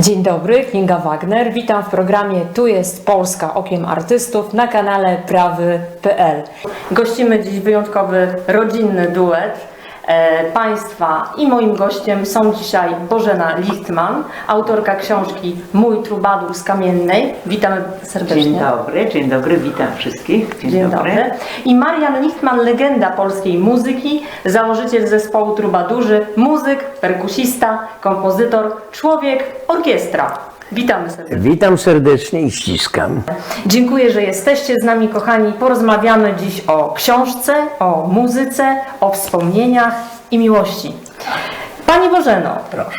Dzień dobry, Kinga Wagner. Witam w programie Tu jest Polska okiem artystów na kanale prawy.pl. Gościmy dziś wyjątkowy rodzinny duet. E, państwa i moim gościem są dzisiaj Bożena Lichtman, autorka książki Mój trubadur z Kamiennej. Witamy serdecznie. Dzień dobry, dzień dobry, witam wszystkich. Dzień, Dzień dobry. I Marian Lichtman, legenda polskiej muzyki, założyciel zespołu Trubadurzy, muzyk, perkusista, kompozytor, człowiek, orkiestra. Witamy serdecznie. Witam serdecznie i ściskam. Dziękuję, że jesteście z nami, kochani. Porozmawiamy dziś o książce, o muzyce, o wspomnieniach i miłości. Pani Bożeno, proszę.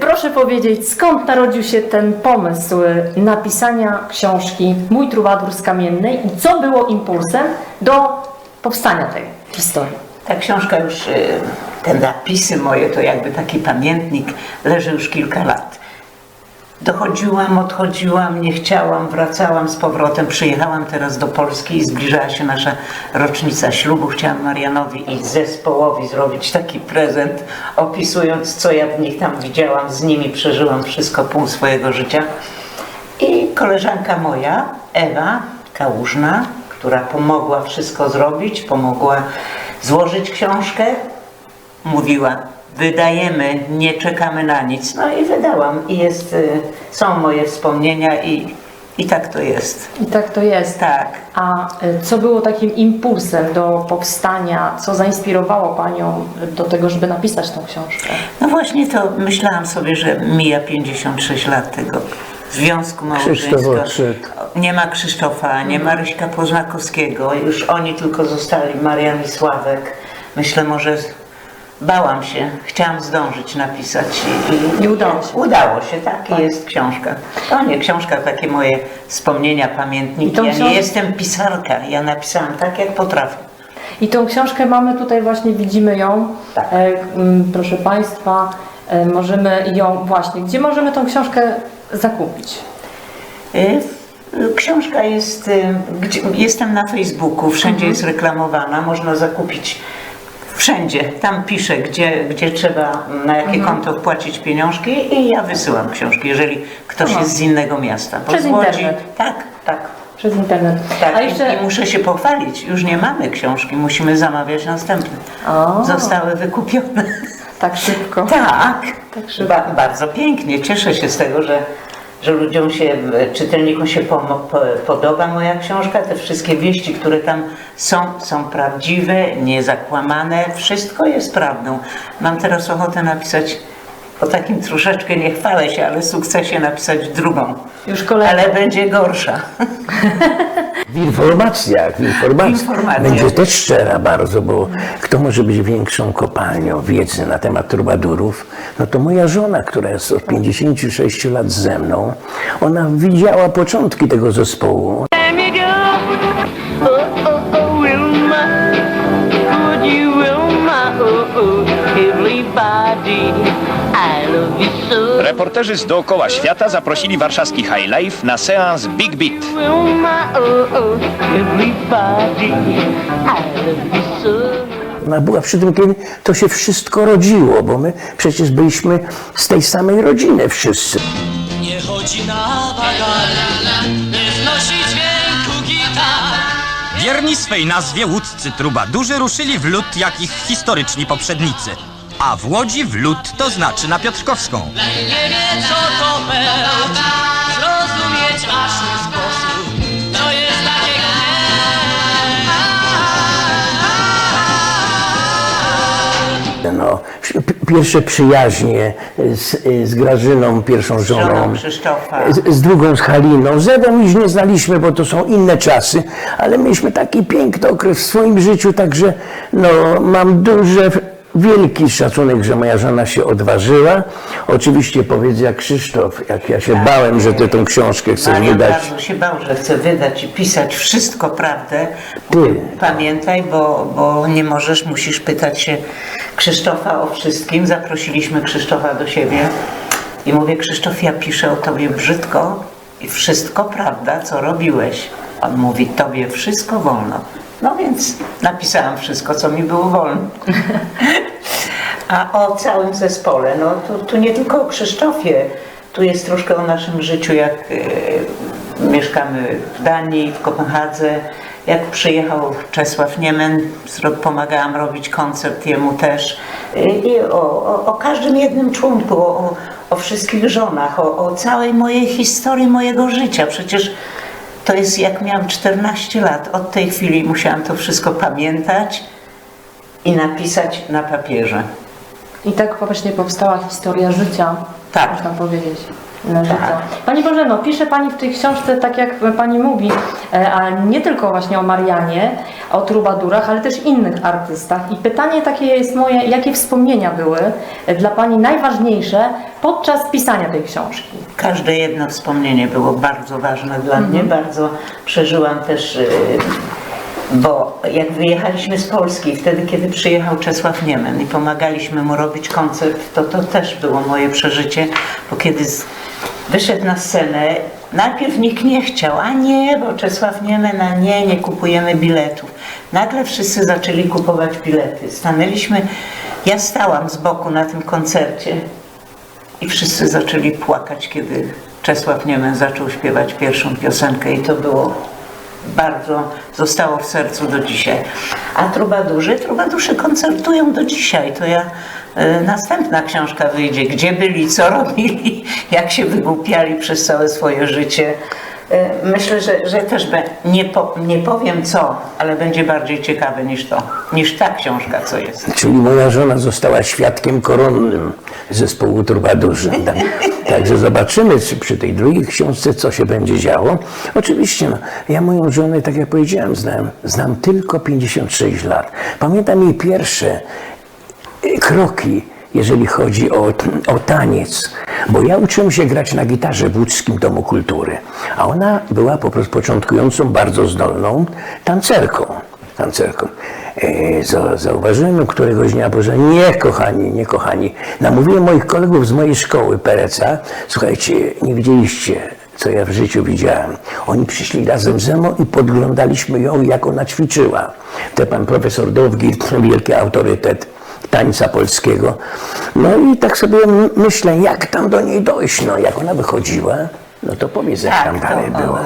proszę powiedzieć, skąd narodził się ten pomysł y, napisania książki Mój trubadur z Kamiennej i co było impulsem do powstania tej historii? Ta książka już, y, te napisy moje, to jakby taki pamiętnik, leży już kilka lat. Dochodziłam, odchodziłam, nie chciałam, wracałam z powrotem. Przyjechałam teraz do Polski i zbliżała się nasza rocznica ślubu. Chciałam Marianowi i zespołowi zrobić taki prezent, opisując, co ja w nich tam widziałam. Z nimi przeżyłam wszystko, pół swojego życia. I koleżanka moja, Ewa Kałużna, która pomogła wszystko zrobić, pomogła złożyć książkę, mówiła, wydajemy, nie czekamy na nic. No i wydałam. I jest, y, są moje wspomnienia i, i tak to jest. I tak to jest. Tak. A y, co było takim impulsem do powstania, co zainspirowało Panią do tego, żeby napisać tą książkę? No właśnie to myślałam sobie, że mija 56 lat tego związku Krzysztof małżeńskiego. odszedł. Nie ma Krzysztofa, nie ma Ryśka Poznakowskiego, już oni tylko zostali, Marian i Sławek. Myślę, może bałam się, chciałam zdążyć napisać i, I udało się. Udało się, tak, i jest książka. To nie książka, takie moje wspomnienia, pamiętniki. Ja książ- nie jestem pisarka, ja napisałam tak, jak potrafię. I tą książkę mamy tutaj właśnie, widzimy ją. Tak. E, m, proszę Państwa, e, możemy ją właśnie, gdzie możemy tą książkę zakupić? Y, Książka jest, y, gdzie, jestem na Facebooku, wszędzie jest reklamowana, można zakupić wszędzie. Tam piszę, gdzie, gdzie trzeba, na jakie konto wpłacić pieniążki i ja wysyłam książki, jeżeli ktoś jest z innego miasta. Bo Przez z Łodzi- internet. Tak, tak. Przez internet. Tak, A i- jeszcze, i muszę się pochwalić, już nie mamy książki, musimy zamawiać następne. O. Zostały wykupione. tak szybko. Tak, Tak szybko. ba, bardzo pięknie. Cieszę się z tego, że, że ludziom się, czytelnikom się po, po, podoba moja książka. Te wszystkie wieści, które tam są, są prawdziwe, niezakłamane. Wszystko jest prawdą. Mam teraz ochotę napisać o takim troszeczkę, nie chwalę się, ale sukcesie napisać drugą. Już kolejna. Ale będzie gorsza. W informacjach, w informacjach. Będzie też szczera bardzo, bo kto może być większą kopalnią wiedzy na temat trubadurów? No to moja żona, która jest od 56 lat ze mną, ona widziała początki tego zespołu. Oh, oh, oh, Wilma. Would you, Wilma? Oh, oh, everybody. Reporterzy z dookoła świata zaprosili warszawski High Life na seans Big Beat. Wilma, oh, oh. Ona była przy tym, kiedy to się wszystko rodziło, bo my przecież byliśmy z tej samej rodziny wszyscy. Nie chodzi na nie znosi dźwięku gitar. Wierni swej nazwie łódcy trubadurzy ruszyli w lód jak ich historyczni poprzednicy. A w Łodzi w lód to znaczy na Piotrkowską. Nie wie co to pełt, zrozumieć aż nie sposób. To jest takiego No, pierwsze przyjaźnie z, z Grażyną, pierwszą żoną, z, z drugą z Haliną. Z Ewą już nie znaliśmy, bo to są inne czasy, ale mieliśmy taki piękny okres w swoim życiu, także no, mam duże, wielki szacunek, że moja żona się odważyła. Oczywiście powiedz jak Krzysztof, jak ja się bałem, że ty tą książkę chcesz Marian wydać. bardzo się bał, że chce wydać i pisać wszystko prawdę. Ty. Pamiętaj, bo, bo nie możesz, musisz pytać się Krzysztofa o wszystkim. Zaprosiliśmy Krzysztofa do siebie i mówię, Krzysztof, ja piszę o tobie brzydko i wszystko prawda, co robiłeś. On mówi, tobie wszystko wolno. No więc napisałam wszystko, co mi było wolno. A o całym zespole, no tu, tu nie tylko o Krzysztofie, Tu jest troszkę o naszym życiu, jak e, mieszkamy w Danii, w Kopenhadze. Jak przyjechał Czesław Niemen, pomagałam robić koncert jemu też. E, I o, o, o każdym jednym członku, o, o wszystkich żonach, o, o całej mojej historii mojego życia. Przecież to jest jak miałam 14 lat. Od tej chwili musiałam to wszystko pamiętać i napisać na papierze. I tak właśnie powstała historia życia, Tak. można powiedzieć. Życia. Pani Bożeno, pisze Pani w tej książce, tak jak Pani mówi, e, a nie tylko właśnie o Marianie, o trubadurach, ale też innych artystach. I pytanie takie jest moje, jakie wspomnienia były e, dla Pani najważniejsze podczas pisania tej książki? Każde jedno wspomnienie było bardzo ważne dla mnie, bardzo przeżyłam też, y, bo jak wyjechaliśmy z Polski, wtedy kiedy przyjechał Czesław Niemen i pomagaliśmy mu robić koncert, to to też było moje przeżycie, bo kiedy z, wyszedł na scenę, najpierw nikt nie chciał, a nie, bo Czesław Niemen, a nie, nie kupujemy biletów. Nagle wszyscy zaczęli kupować bilety. Stanęliśmy, ja stałam z boku na tym koncercie, i wszyscy zaczęli płakać, kiedy Czesław Niemen zaczął śpiewać pierwszą piosenkę i to było bardzo, zostało w sercu do dzisiaj. A trubadurzy, trubadurzy koncertują do dzisiaj. To ja, następna książka wyjdzie, gdzie byli, co robili, jak się wygłupiali przez całe swoje życie. E, Myślę, że, że też be, nie, po, nie powiem co, ale będzie bardziej ciekawe niż to, niż ta książka, co jest. Czyli moja żona została świadkiem koronnym zespołu Trubadurzy. Tak, także zobaczymy czy przy tej drugiej książce, co się będzie działo. Oczywiście, no, ja moją żonę, tak jak powiedziałem, znam, znam tylko 56 lat. Pamiętam jej pierwsze kroki, jeżeli chodzi o, o taniec. Bo ja uczyłem się grać na gitarze w łódzkim Domu Kultury, a ona była po prostu początkującą, bardzo zdolną tancerką. tancerką. E, za- Zauważyłem któregoś dnia, Boże, nie kochani, nie kochani. Namówiłem moich kolegów z mojej szkoły, Pereca, słuchajcie, nie widzieliście, co ja w życiu widziałem. Oni przyszli razem ze mną i podglądaliśmy ją, jak ona ćwiczyła. To pan profesor Dowgir, wielki autorytet tańca polskiego. No i tak sobie myślę, jak tam do niej dojść, no jak ona wychodziła, no to powiedz, jak tam dalej to, było.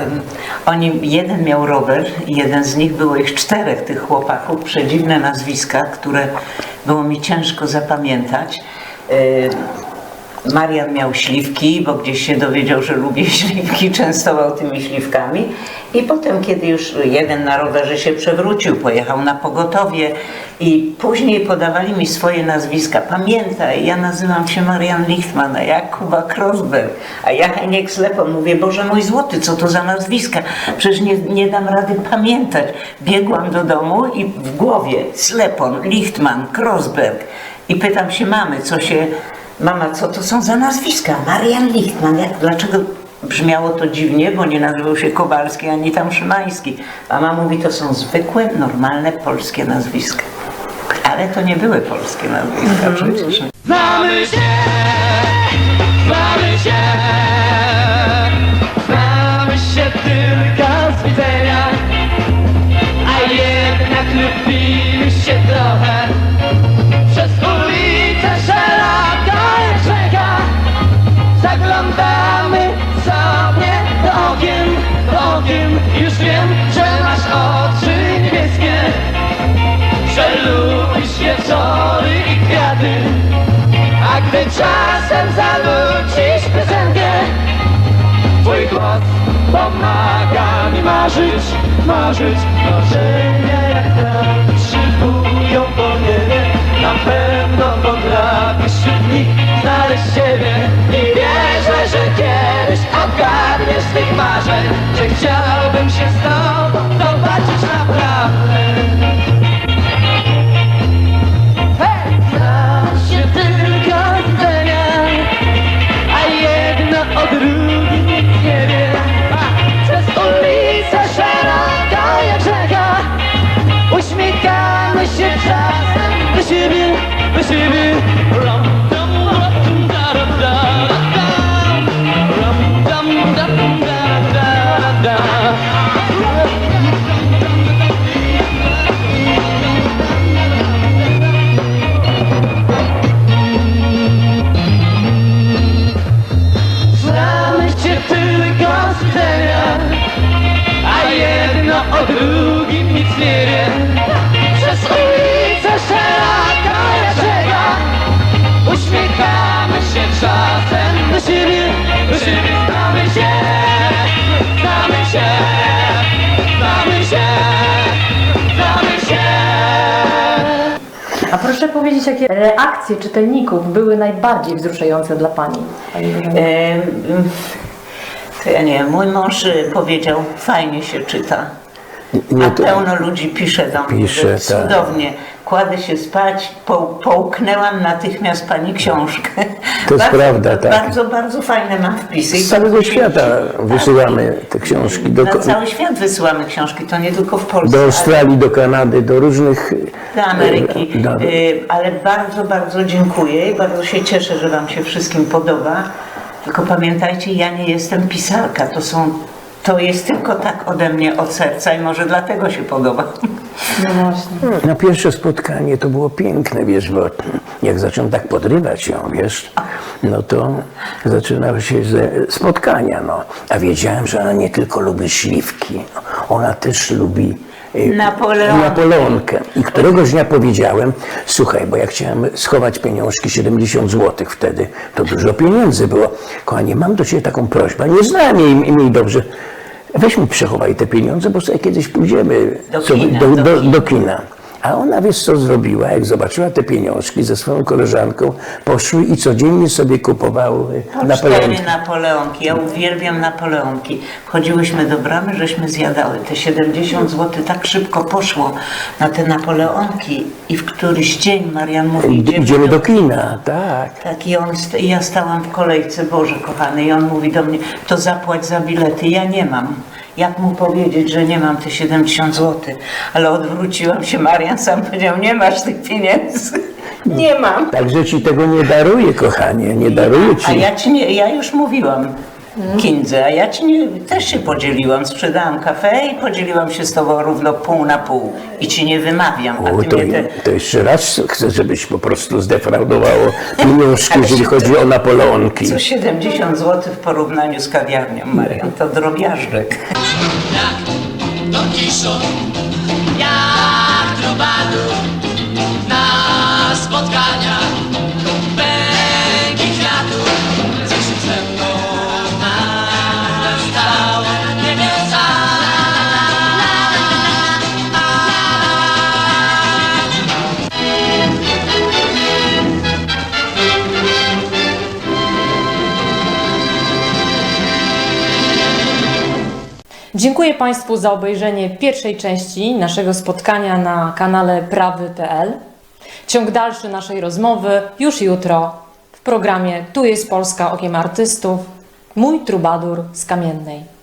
Oni, jeden miał rower jeden z nich, było ich czterech tych chłopaków, przedziwne nazwiska, które było mi ciężko zapamiętać. Marian miał śliwki, bo gdzieś się dowiedział, że lubię śliwki, częstował tymi śliwkami. I potem, kiedy już jeden na rowerze się przewrócił, pojechał na pogotowie i później podawali mi swoje nazwiska. Pamiętaj, ja nazywam się Marian Lichtman, a ja Kuba Krosberg, a ja Heniek Slepon. Mówię, Boże mój złoty, co to za nazwiska? Przecież nie, nie dam rady pamiętać. Biegłam do domu i w głowie Slepon, Lichtman, Krosberg. I pytam się mamy, co się... Mama, co to są za nazwiska? Marian Lichtman. Jak, dlaczego brzmiało to dziwnie, bo nie nazywał się Kowalski ani tam Szymański. Mama mówi, to są zwykłe, normalne polskie nazwiska. Ale to nie były polskie nazwiska przecież. Znamy się, czasem zanucisz piosenkę. Twój głos pomaga mi marzyć, marzyć. Marzenia jak tak po niebie Na pewno potrafisz wśród nich znaleźć siebie. I wierzę, że kiedyś odgadniesz tych marzeń Że chciałbym się z tobą Ulicę szeroka Jerzego Uśmiechamy się czasem do siebie, do siebie Znamy się, znamy się, znamy się, znamy się A proszę powiedzieć, jakie reakcje czytelników były najbardziej wzruszające dla Pani? Pani Bożeno? Em, To ja nie wiem, mój mąż y, powiedział, fajnie się czyta. Nie, A to- pełno ludzi pisze do mnie, Pisze, że tak. cudownie. Kładę się spać, po, połknęłam natychmiast pani książkę. To jest prawda, tak. Bardzo, bardzo fajne mam wpisy. i Z całego bardzo świata wysyłamy te książki do, Na cały świat wysyłamy książki, to nie tylko w Polsce. do ale- Australii, do Kanady, do różnych... do Ameryki. Do, Y, Ale bardzo, bardzo dziękuję i bardzo się cieszę, że Wam się wszystkim podoba. Tylko pamiętajcie, ja nie jestem pisarka. To są. To jest tylko tak ode mnie od serca i może dlatego się podoba. No właśnie. Na pierwsze spotkanie to było piękne, wiesz, bo jak zacząłem tak podrywać ją, wiesz, no to zaczynały się ze spotkania, no. A wiedziałem, że ona nie tylko lubi śliwki, ona też lubi y, Napoleonkę. Napoleonkę. I któregoś dnia powiedziałem, słuchaj, bo ja chciałem schować pieniążki, 70 zł wtedy, to dużo pieniędzy było. Kochanie, mam do Ciebie taką prośbę, nie znałem jej imię dobrze, weź mi przechowaj te pieniądze, bo sobie kiedyś pójdziemy Do kina, do, do do, kina. Do. A ona wiesz co zrobiła, jak zobaczyła te pieniążki ze swoją koleżanką, poszły i codziennie sobie kupowały Po Napoleonki. Napoleonki. Ja uwielbiam Napoleonki. Chodziłyśmy do bramy, żeśmy zjadały. Te 70 zł tak szybko poszło na te Napoleonki i w któryś dzień Marian mówi, Idzie- Idziemy do kina, tak. Tak, i on, i ja stałam w kolejce, Boże kochany, i on mówi do mnie, to zapłać za bilety, ja nie mam. Jak mu powiedzieć, że nie mam te 70 zł? Ale odwróciłam się, Marian sam powiedział, nie masz tych pieniędzy. Nie mam. Także ci tego nie daruję, kochanie, nie daruję ci. A ja ci nie, ja już mówiłam Kindze, a ja ci nie, też się podzieliłam, sprzedałam kafe i podzieliłam się z tobą równo pół na pół. I ci nie wymawiam, O, a to, ty mnie te... to jeszcze raz chcę, żebyś po prostu zdefraudowało pieniążki, jeżeli chodzi o Napoleonki. Co 70 zł w porównaniu z kawiarnią, Marian, to drobiażdżek. Don Dziękuję Państwu za obejrzenie pierwszej części naszego spotkania na kanale prawy.pl. Ciąg dalszy naszej rozmowy już jutro w programie Tu jest Polska okiem artystów. Mój trubadur z Kamiennej.